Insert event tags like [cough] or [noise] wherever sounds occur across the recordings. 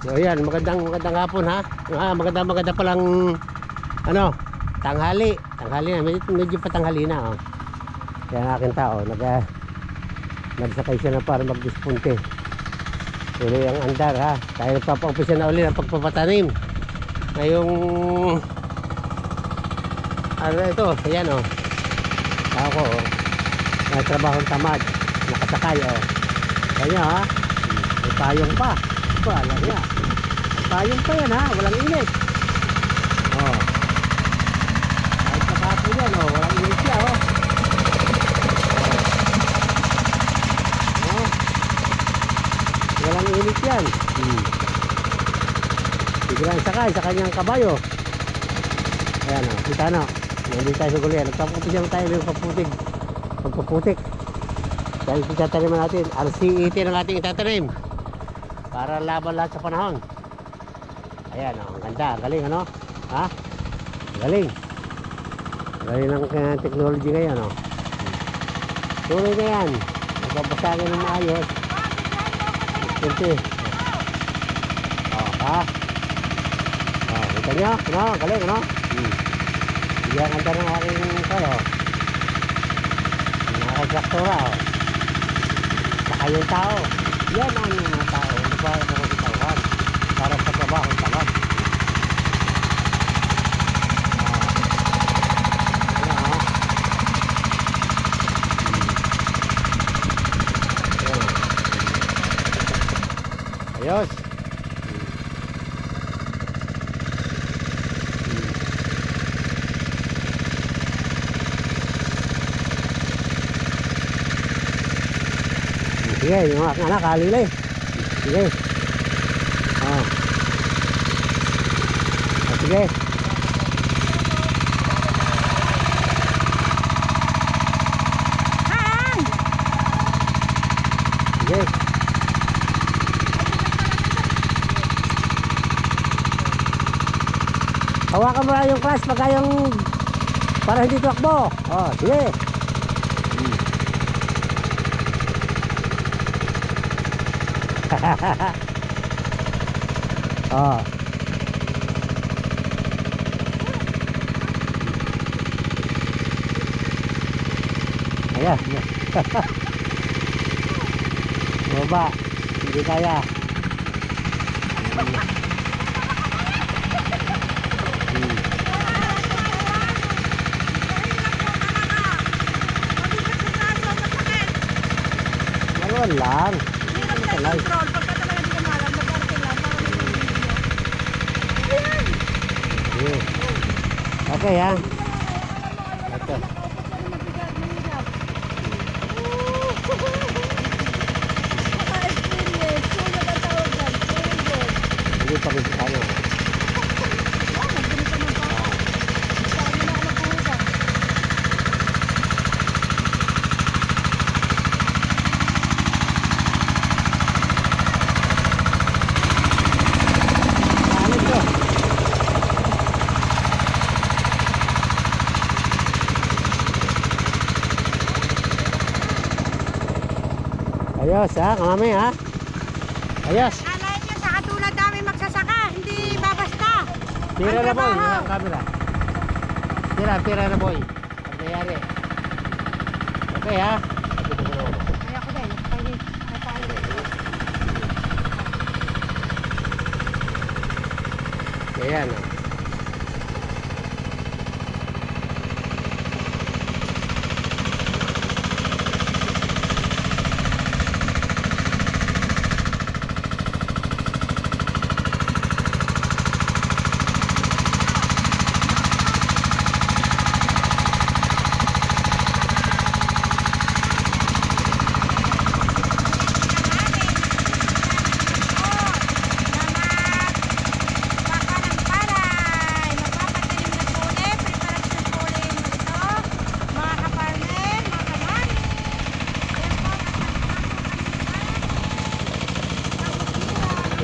So ayan, magandang magandang hapon ha. Ah, magandang maganda palang ano, tanghali. Tanghali na, medyo, medyo patanghali na oh. Yan ang aking tao, nag ah, nagsakay siya na para magdispunte. Tuloy ang andar ha. Tayo nagpapaumpisa na uli ng pagpapatanim. Ngayong ano ito, ayan oh. Tao ko oh. Nagtrabahong tamad. Nakasakay oh. Kanya ha. May payong pa. May payong pa yan ha. Walang init. Oh. Kahit sa kahapon yan oh. Walang init siya oh. Oh. Oh. Walang init yan. Hmm. Biglang sakay sa kanyang kabayo. Ayan o, kita na. Nandito tayo sa gulian. Nagpaputik lang tayo ng paputik. Pagpaputik. Dahil itatanim natin. RC80 ang ating itatanim. Para laban lahat sa panahon. Ayan o, ang ganda. Galing ano? Ha? Galing. Galing ng uh, technology ngayon o. Tuloy na yan. Nagbabasagin ng maayos. Kunti. Oh, ha? Oh, kita nyo? Ano? Galing, ano? Hmm. Hindi ang ganda ng aking kayo. Nakakagraktora, oh. Saka yung tao. Yan ang mga tao. Nagbawa ng katawan para sa trabaho. Ah. Oh. Ayos. Sige, yung aking anak, halili. Sige. Oh. Oh, sige. Sige. Hawakan mo lang yung clutch pagka yung para hindi tumakbo. Oh, sige. [laughs] ờ. [laughs] Thấy à? Bố bạn đi tay à? Hãy subscribe cho kênh Ghiền Mì Gõ Để không bỏ lỡ những video hấp dẫn Okay ha. Ito. Hindi pa rin ano. Ano ito? Ayos ha, kamami ha. Ayos. Alain niyo sa katulad namin magsasaka, hindi babasta. Tira na boy, ang camera. Tira, tira na boy. Ang nangyari. Okay ha. Ayan oh.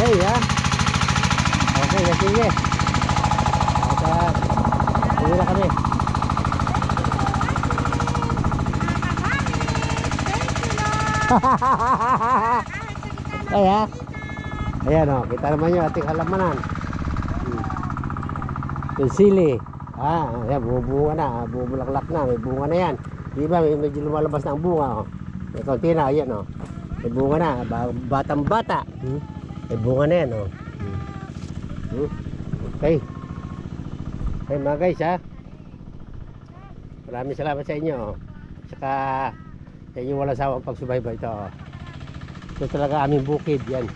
Okay, ha? Okay, sige. At, uh, uwi na kami. [laughs] Ay, ha? Ayan, oh. Kita naman yung ating halamanan. Hmm. Yung sili. Ah, ayan, bubunga na. ah, Bubulaklak na. May bunga na yan. Di ba, may medyo lumalabas na ang bunga. Oh. May konti na, ayan, oh. May bunga na. Ba- Batang bata. Hmm? May bunga na yan, oh. Okay. Okay, mga guys, ha. Maraming salamat sa inyo. oh. Saka, sa inyong walang sawang pagsubaybay ito. oh. Ito talaga aming bukid, yan.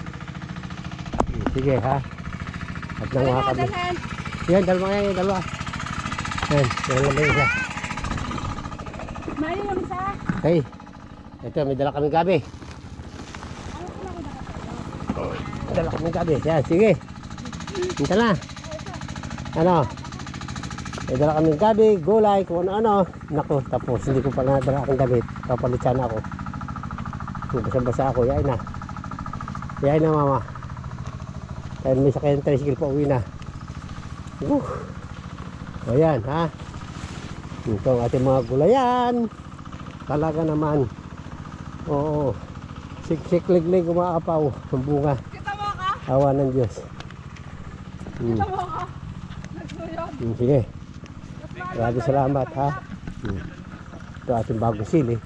Sige, ha. At nang mga kami. Yan, dalawa nga yan, dalawa. Yan, yan lang yung isa. Mayo yung isa. Okay. Ito, may dala kami gabi. May dala kami gabi. Yan, sige. Hinta na. Ano? May dala kami gabi, gulay, kung ano-ano. Naku, tapos hindi ko pala nadala akong damit. Papalitan ako. Basa-basa ako, yain na. Yain na, mama. Kaya may sakyan ng tricycle pa uwi na. Uh. Ayan, ha? Ito ang ating mga gulayan. Talaga naman. Oo. Siksik liglig umaapaw ang bunga. Awa ng Diyos. Hmm. Hmm, sige. Maraming salamat ha. Hmm. Ito ating bagong sili.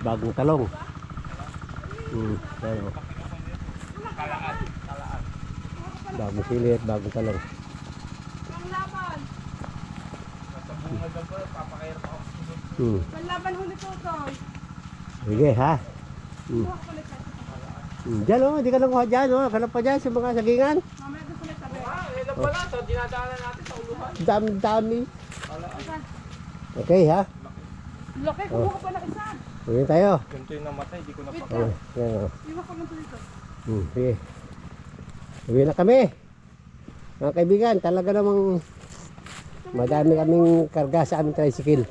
Bagong talong. Hmm. Ayan, oh. Bagong sili at bagong talong. Hmm. Ang laban huli ko to. Sige ha. Hmm. Kuha ko ulit sa- Hmm. Diyan oh, hindi ka lang kuha dyan oh. Kalap pa dyan sa mga sagingan. Mamaya gusto ulit sabi. Dami dami. Okay ha. Laki, Oh. kumuha pa ng isa. Uwi tayo. Ganito yung namatay, di ko na Wait pa. Oh, lang. yan oh. Iwan ko lang to dito. Hmm, sige. Uwi na kami. Mga kaibigan, talaga namang madami kaming karga sa aming tricycle.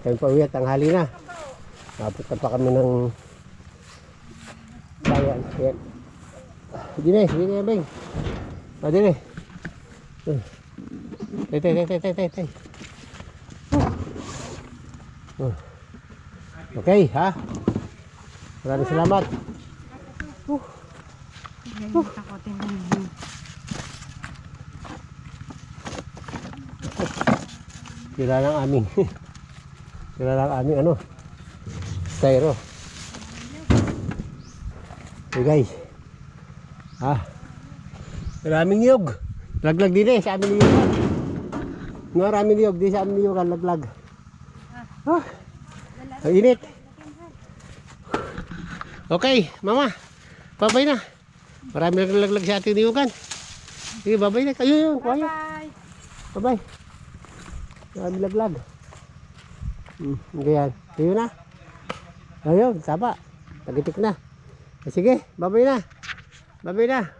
Kami pa uwi at tanghali na. Napunta pa kami ng bayan. Yan. Hindi na, hindi na, Beng. O, di na. Tay, tay, tay, tay, tay, tay. Okay, ha? Maraming salamat. Lang yun. Sila [laughs] lang aming Sila lang aming ano Styro Guys Ah Maraming niyog Laglag din eh sa amin niyog Maraming niyog di sa amin niyog laglag ah. Ang init Okay mama Babay na Marami naglaglag sa ating niyugan Sige babay na kayo yun kuha yun. Bye. Bye-bye. Marami laglag. Hmm, ganyan. Tuyo na. Ayun, saba. Tagitik na. Sige, babay na. Babay na.